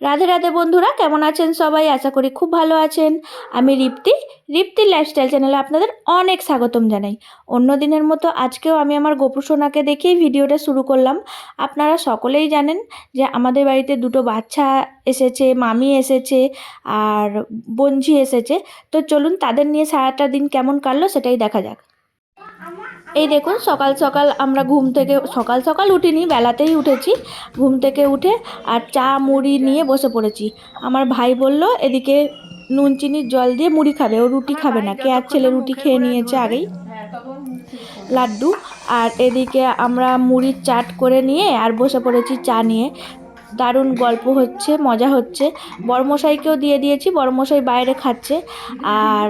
রাধে রাধে বন্ধুরা, কেমন আছেন সবাই? আশা করি খুব ভালো আছেন। আমি রিপ্তি রিপ্তি লাইফস্টাইল চ্যানেলে আপনাদের অনেক স্বাগতম জানাই। অন্য দিনের মতো আজকেও আমি আমার গোপু সোনাকে দেখেই ভিডিওটা শুরু করলাম। আপনারা সকলেই জানেন যে আমাদের বাড়িতে দুটো বাচ্চা এসেছে, মামি এসেছে আর বঞ্জি এসেছে। তো চলুন তাদের নিয়ে সারাটা দিন কেমন কাটলো সেটাই দেখা যাক। এই দেখুন, সকাল সকাল আমরা ঘুম থেকে, সকাল সকাল উঠিনি, বেলাতেই উঠেছি। ঘুম থেকে উঠে আর চা মুড়ি নিয়ে বসে পড়েছি। আমার ভাই বলল, এদিকে নুন চিনির জল দিয়ে মুড়ি খাবে, ও রুটি খাবে না। কে আর ছেলে রুটি খেয়ে নিয়েছে আগেই। লাড্ডু। আর এদিকে আমরা মুড়ির চাট করে নিয়ে আর বসে পড়েছি চা নিয়ে। দারুণ গল্প হচ্ছে, মজা হচ্ছে। বড়মশাইকেও দিয়ে দিয়েছি, বড়মশাই বাইরে খাচ্ছে। আর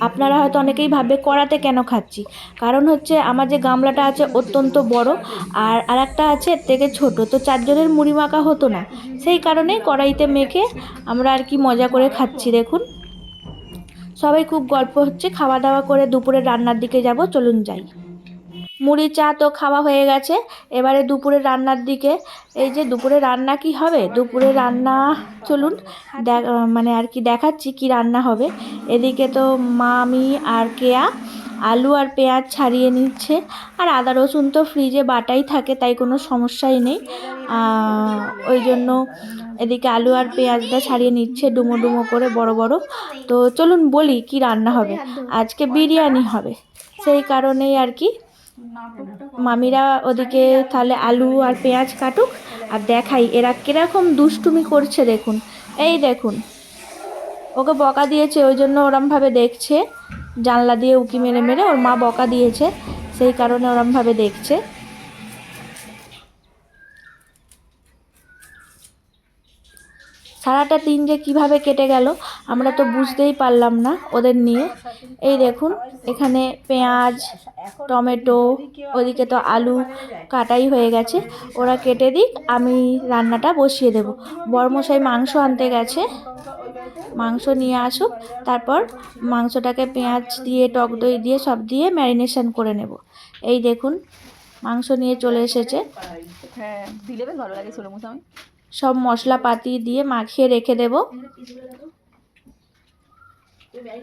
আপনারা হয়তো অনেকেই ভাববে, কড়াতে কেন খাচ্ছি? কারণ হচ্ছে, আমার যে গামলাটা আছে অত্যন্ত বড়, আর আরেকটা আছে এর থেকে ছোট। তো চারজনের মুড়ি মাখা হতো না। সেই কারণেই কড়াইতে মেখে আমরা আর কি মজা করে খাচ্ছি, দেখুন। সবাই খুব গল্প হচ্ছে খাওয়া দাওয়া করে দুপুরে রান্নার দিকে যাব, চলুন যাই। মুড়ি চা তো খাওয়া হয়ে গেছে। এবারে দুপুরে রান্নার দিকে, এই যে দুপুরে রান্না কি হবে? দুপুরে রান্না, চলুন মানে আর কি দেখাচ্ছি কি রান্না হবে। এদিকে তো মামি আর কেয়া আলু আর পেঁয়াজ ছাড়িয়ে নিচ্ছে। আর আদা, রসুন তো ফ্রিজে বাটাই থাকে, তাই কোনো সমস্যাই নেই। ওই জন্য এদিকে আলু আর পেঁয়াজটা ছাড়িয়ে নিচ্ছে ডুমো ডুমো করে বড় বড়। তো চলুন বলি কি রান্না হবে। আজকে বিরিয়ানি হবে। সেই কারণেই আর কি মামিরা ওদিকে তাহলে আলু আর পেঁয়াজ কাটুক আর দেখাই এরা কীরকম দুষ্টুমি করছে দেখুন। এই দেখুন। ওকে বকা দিয়েছে ওই জন্য ওরমভাবে দেখছে। জানলা দিয়ে উকি মেরে মেরে ওর মা বকা দিয়েছে সেই কারণে ওরমভাবে দেখছে। সারাটা দিন যে কীভাবে কেটে গেল আমরা তো বুঝতেই পারলাম না ওদের নিয়ে। এই দেখুন এখানে পেঁয়াজ টমেটো ওদিকে তো আলু কাটাই হয়ে গেছে। ওরা কেটে দিক আমি রান্নাটা বসিয়ে দেব। বরমশাই মাংস আনতে গেছে। মাংস নিয়ে আসুক তারপর মাংসটাকে পেঁয়াজ দিয়ে টক দই দিয়ে সব দিয়ে ম্যারিনেশন করে নেব। এই দেখুন মাংস নিয়ে চলে এসেছে। হ্যাঁ দিলে বেশ ভালো লাগে ছোটো মুসামি সব মশলাপাতি দিয়ে মাখিয়ে রেখে দেব।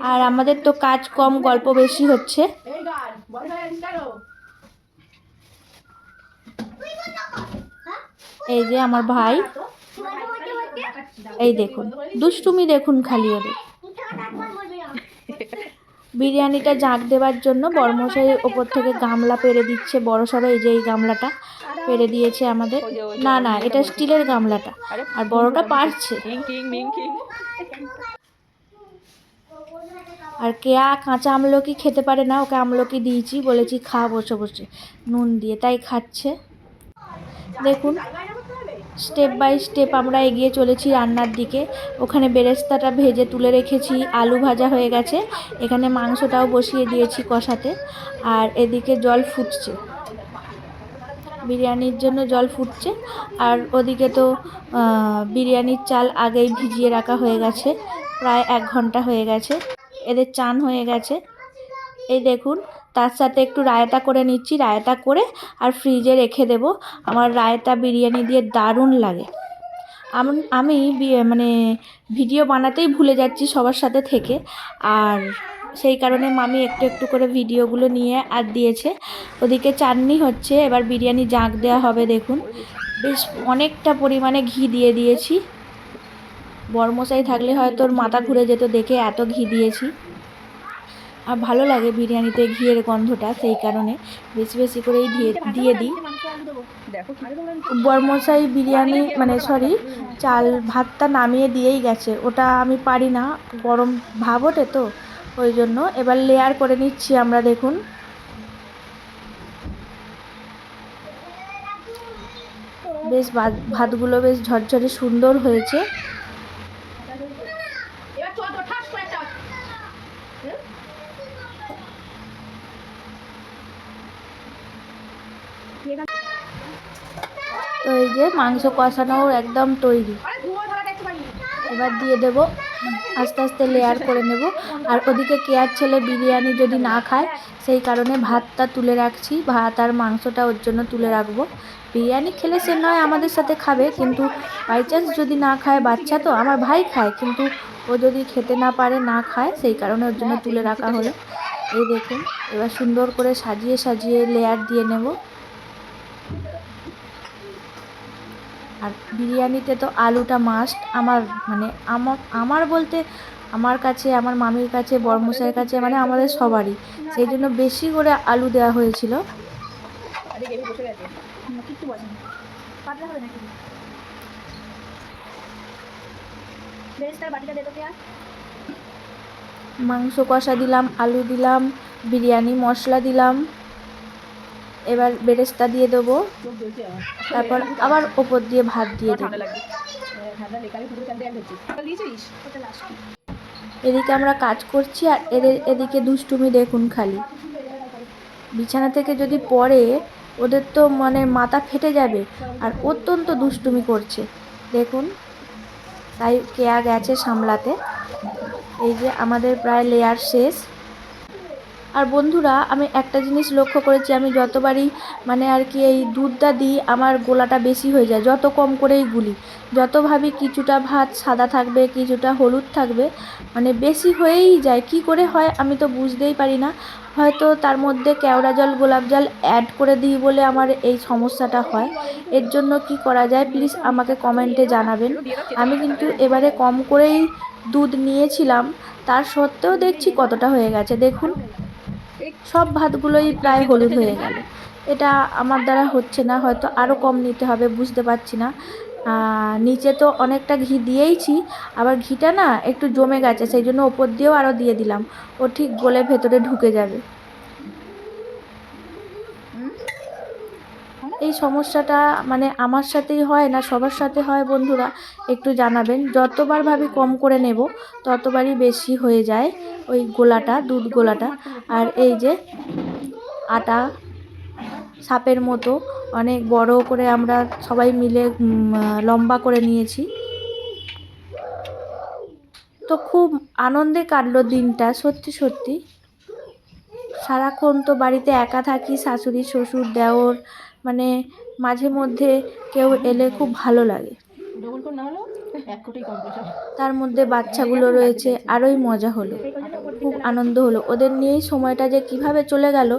আর আমাদের তো কাজ কম, গল্প বেশি হচ্ছে। এই যে আমার ভাই। এই দেখুন, দুষ্টুমি দেখুন খালি ওদের। বিরিয়ানিটা জাঁক দেওয়ার জন্য বড়মশাই ওপর থেকে গামলা পেরে দিচ্ছে, বড় সড়ো এই যে এই গামলাটা পেরে দিয়েছে আমাদের। না না, এটা স্টিলের গামলাটা। আর বড়টা পারছে। আর কেয়া কাঁচা আমলকি খেতে পারে না? ওকে আমলকি দিয়েছি? বলেছি, খা, বসে বসে। নুন দিয়ে, তাই খাচ্ছে। দেখুন, স্টেপ বাই স্টেপ আমরা এগিয়ে চলেছি রান্নার দিকে। ওখানে বেরেস্তাটা ভেজে তুলে রেখেছি, আলু ভাজা হয়ে গেছে। এখানে মাংসটাও বসিয়ে দিয়েছি কষাতে, আর এদিকে জল ফুটছে। বিরিয়ানির জন্য জল ফুটছে, আর ওদিকে তো বিরিয়ানির চাল আগেই ভিজিয়ে রাখা হয়ে গেছে। প্রায় এক ঘণ্টা হয়ে গেছে। এদের চান হয়ে গেছে। এই দেখুন, তার সাথে একটু রায়তা করে নিচ্ছি, রায়তা করে আর ফ্রিজে রেখে দেব। আমার রায়তা বিরিয়ানি দিয়ে দারুণ লাগে। আম- মানে ভিডিও বানাতেই ভুলে যাচ্ছি সবার সাথে থেকে। আর সেই কারণে মামি একটু একটু করে ভিডিওগুলো নিয়ে আর দিয়েছে। ওদিকে চাটনি হচ্ছে, এবার বিরিয়ানি জাঁক দেওয়া হবে, দেখুন। বেশ অনেকটা পরিমাণে ঘি দিয়ে দিয়েছি। বরমশাই থাকলে হয়তো ওর মাথা ঘুরে যেত দেখে এত ঘি দিয়েছি। আর ভালো লাগে বিরিয়ানিতে ঘিয়ের গন্ধটা সেই কারণে। বেশি বেশি করেই দিয়ে দিয়ে দিই। বরমশাই বিরিয়ানি মানে সরি চাল ভাতটা নামিয়ে দিয়েই গেছে। ওটা আমি পারি না, গরম ভাব ওঠে তো, ওই জন্য এবার লেয়ার করে নিচ্ছি আমরা, দেখুন। বেশ ভাত, ভাতগুলো বেশ ঝরঝরে সুন্দর হয়েছে। তো এই যে মাংস কষানো একদম তৈরি। এবার দিয়ে দেব, আস্তে আস্তে লেয়ার করে নেব। আর ওদিকে কেয়ার ছেলে বিরিয়ানি যদি না খায়, সেই কারণে ভাতটা তুলে রাখছি। ভাত আর মাংসটা ওর জন্য তুলে রাখব। বিরিয়ানি খেলে সে নয় আমাদের সাথে খাবে, কিন্তু বাই চান্স যদি না খায় বাচ্চা তো আমার ভাই খায়, কিন্তু ও যদি খেতে না পারে, না খায়, সেই কারণে ওর জন্য তুলে রাখা হলো। এই দেখুন, এবার সুন্দর করে সাজিয়ে সাজিয়ে লেয়ার দিয়ে নেব। আর বিরিয়ানিতে তো আলুটা মাস্ট আমার মানে আমার আমার বলতে আমার কাছে, আমার মামির কাছে বর্মশাইয়ের কাছে মানে আমাদের সবারই। সেই জন্য বেশি করে আলু দেওয়া হয়েছিল। মাংস কষা দিলাম, আলু দিলাম, বিরিয়ানি মশলা দিলাম। এবার বেরেস্তা দিয়ে দেবো। তারপর আবার ওপর দিয়ে ভাত দিয়ে দেবো। এদিকে আমরা কাজ করছি আর এদের এদিকে দুষ্টুমি দেখুন খালি। বিছানা থেকে যদি পড়ে, ওদের তো মানে মাথা ফেটে যাবে আর অত্যন্ত দুষ্টুমি করছে। দেখুন, তাই কেয়া গেছে সামলাতে। এই যে আমাদের প্রায় লেয়ার শেষ। আর বন্ধুরা, আমি একটা জিনিস লক্ষ্য করেছি, আমি যতবারই মানে আর কি এই দুধটা দিই, আমার গোলাটা বেশি হয়ে যায়, যত কম করেই গুলি। যত ভাবি কিছুটা ভাত সাদা থাকবে, কিছুটা হলুদ থাকবে মানে বেশি হয়েই যায়। কি করে হয় আমি তো বুঝতেই পারি না। হয়তো তার মধ্যে কেওড়া জল, গোলাপ জল অ্যাড করে দিই বলে আমার এই সমস্যাটা হয়। এর জন্য কি করা যায়? প্লিজ আমাকে কমেন্টে জানাবেন। আমি কিন্তু এবারে কম করেই দুধ নিয়েছিলাম। তার সত্ত্বেও দেখছি কতটা হয়ে গেছে। দেখুন। সব ভাতগুলোই প্রায় হলুদ হয়ে গেল। এটা আমার দ্বারা হচ্ছে না, হয়তো আরও কম নিতে হবে, বুঝতে পারছি না। নিচে তো অনেকটা ঘি দিয়েইছি, আবার ঘিটা না একটু জমে গেছে, সেই জন্য ওপর দিয়েও আরও দিয়ে দিলাম। ও ঠিক গোলে ভেতরে ঢুকে যাবে। এই সমস্যাটা মানে আমার সাথেই হয় না, সবার সাথে হয় বন্ধুরা, একটু জানাবেন। যতবার ভাবি কম করে নেব, ততবারই বেশি হয়ে যায় ওই গোলাটা, দুধ গোলাটা। আর এই যে আটা, সাপের মতো অনেক বড় করে আমরা সবাই মিলে লম্বা করে নিয়েছি। তো খুব আনন্দে কাটলো দিনটা, সত্যি সত্যি। সারাক্ষণ তো বাড়িতে একা থাকি, শাশুড়ি, শ্বশুর, দেওর মানে মাঝে মধ্যে কেউ এলে খুব ভালো লাগে। তার মধ্যে বাচ্চাগুলো রয়েছে আরোই মজা হলো খুব আনন্দ হলো। ওদের নিয়েই সময়টা যে কীভাবে চলে গেল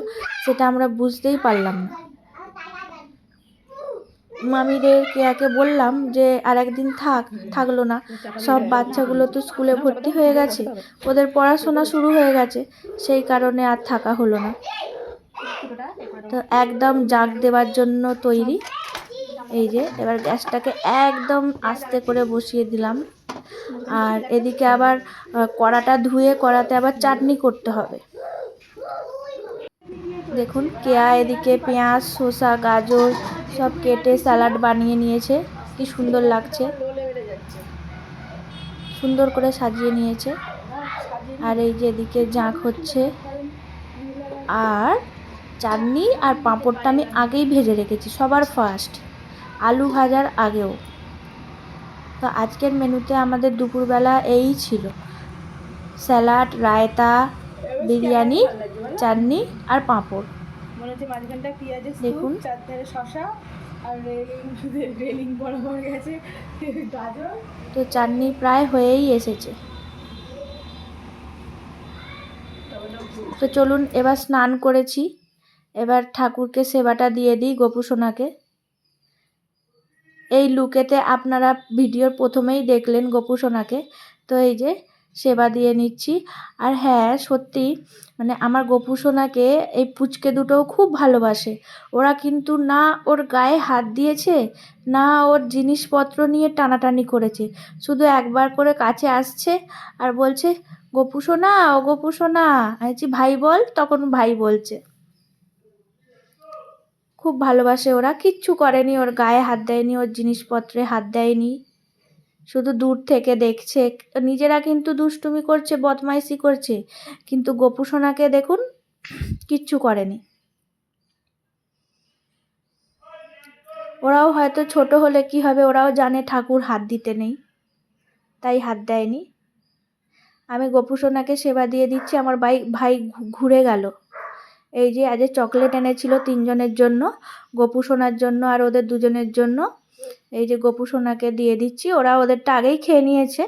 সেটা আমরা বুঝতেই পারলাম না। মামিদের কেয়াকে বললাম যে আর একদিন থাক থাকল না। সব বাচ্চাগুলো তো স্কুলে ভর্তি হয়ে গেছে ওদের পড়াশোনা শুরু হয়ে গেছে সেই কারণে আর থাকা হলো না। তো একদম জাগ দেওয়ার জন্য তৈরি। এই যে এবার গ্যাসটাকে একদম আস্তে করে বসিয়ে দিলাম। আর এদিকে আবার কড়াটা ধুয়ে কড়াতে আবার চাটনি করতে হবে। দেখুন কেয়া এদিকে পেঁয়াজ শসা গাজর সব কেটে স্যালাড বানিয়ে নিয়েছে। কি সুন্দর লাগছে। সুন্দর করে সাজিয়ে নিয়েছে। আর এই যে এদিকে জাঁক হচ্ছে। আর চাটনি আর পাঁপড়টা আমি আগেই ভেজে রেখেছি সবার ফার্স্ট আলু ভাজার আগেও। তো আজকের মেনুতে আমাদের দুপুরবেলা এই ছিল। স্যালাড রায়তা বিরিয়ানি চাটনি আর পাঁপড়। মনে হচ্ছে মাঝখানটা পেঁয়াজের দেখুন। স্তূপ, চারধারে শশা আর রেলিং রেলিং বরাবর গেছে গাজর। তো চাটনি প্রায় হয়েই এসেছে। তো চলুন এবার স্নান করেছি। এবার ঠাকুরকে সেবাটা দিয়ে দিই গোপুসোনাকে এই লুকেতে আপনারা ভিডিওর প্রথমেই দেখলেন গোপুসোনাকে তো এই যে সেবা দিয়ে নিচ্ছি। আর হ্যাঁ সত্যি মানে আমার গোপুসোনাকে এই পুচকে দুটোও খুব ভালোবাসে। ওরা কিন্তু না ওর গায়ে হাত দিয়েছে, না ওর জিনিসপত্র নিয়ে টানাটানি করেছে। শুধু একবার করে কাছে আসছে আর বলছে, গোপু সোনা, ও গোপু সোনা। ভাই বল? তখন ভাই বলছে। খুব ভালোবাসে ওরা। কিচ্ছু করেনি, ওর গায়ে হাত দেয়নি, ওর জিনিসপত্রে হাত দেয়নি। শুধু দূর থেকে দেখছে। নিজেরা কিন্তু দুষ্টুমি করছে, বদমাইশি করছে, কিন্তু গোপু সোনাকে দেখুন, কিচ্ছু করেনি। ওরাও হয়তো ছোট হলে কি হবে, ওরাও জানে ঠাকুর হাত দিতে নেই, তাই হাত দেয়নি। আমি গপু সোনাকে সেবা দিয়ে দিচ্ছি, আমার ভাই ভাই ঘুরে গেল। এই যে আজ চকলেট এনেছিল তিনজনের জন্য, গপু সোনার জন্য আর ওদের দুজনের জন্য। এই যে গপু সোনাকে দিয়ে দিচ্ছি, ওরা ওদেরটা আগেই খেয়ে নিয়েছে।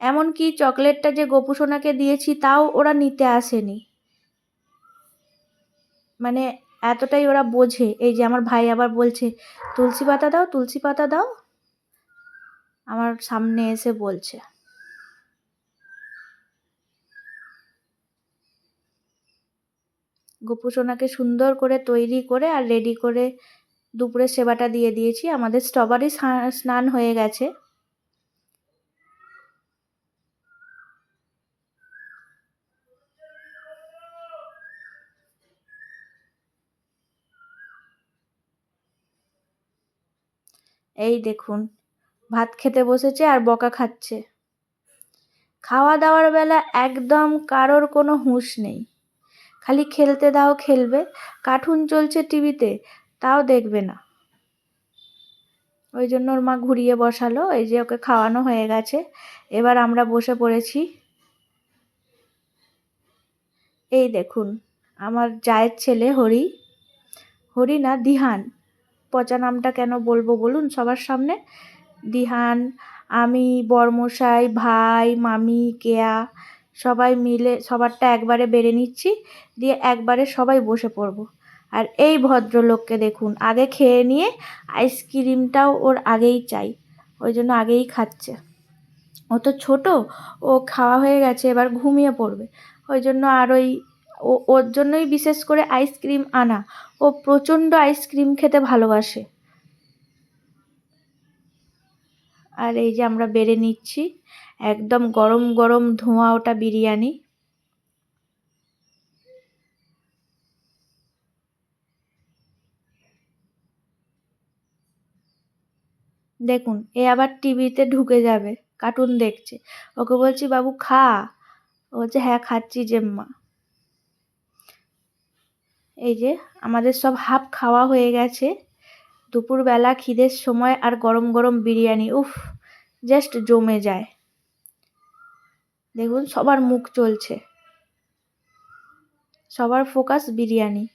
এমনকি চকলেটটা যে গপু সোনাকে দিয়েছি তাও ওরা নিতে আসেনি। মানে এতটাই ওরা বোঝে। এই যে আমার ভাই আবার বলছে, তুলসী পাতা দাও, তুলসী পাতা দাও। আমার সামনে এসে বলছে। গপু সোনাকে সুন্দর করে তৈরি করে আর রেডি করে দুপুরে সেবাটা দিয়ে দিয়েছি। আমাদের স্ট্রবেরি স্নান হয়ে গেছে। এই দেখুন, ভাত খেতে বসেছে আর বকা খাচ্ছে। খাওয়া দাওয়ার বেলা একদম কারোর কোনো হুঁশ নেই। খালি খেলতে দাও খেলবে কার্টুন চলছে টিভিতে, তাও দেখবে না। ওই জন্য ওর মা ঘুরিয়ে বসালো, এই যে ওকে খাওয়ানো হয়ে গেছে, এবার আমরা বসে পড়েছি। এই দেখুন, আমার জায়ের ছেলে হরি হরি না, দিহান, পচা নামটা কেন বলব বলুন সবার সামনে? দিহান, আমি, বর্মশাই, ভাই, মামি, কেয়া সবাই মিলে সবারটা একবারে বেড়ে নিচ্ছি, দিয়ে একবারে সবাই বসে পড়ব। আর এই ভদ্রলোককে দেখুন, আগে খেয়ে নিয়ে আইসক্রিমটাও ওর আগেই চাই, ওই জন্য আগেই খাচ্ছে। ও তো ছোটো, ও খাওয়া হয়ে গেছে, এবার ঘুমিয়ে পড়বে। ওই জন্য আর ওই, ও, ওর জন্যই বিশেষ করে আইসক্রিম আনা। ও প্রচণ্ড আইসক্রিম খেতে ভালোবাসে। আর এই যে আমরা বেড়ে নিচ্ছি, একদম গরম গরম ধোঁয়া ওটা বিরিয়ানি। দেখুন, এ আবার টিভিতে ঢুকে যাবে, কার্টুন দেখছে। ওকে বলছি, বাবু, খা। ও বলছে হ্যাঁ খাচ্ছি জেম্মা। এই যে আমাদের সব হাফ খাওয়া হয়ে গেছে। দুপুরবেলা খিদের সময় আর গরম গরম বিরিয়ানি, উফ জাস্ট জমে যায়। দেখুন, সবার মুখ চলছে। সবার ফোকাস বিরিয়ানি।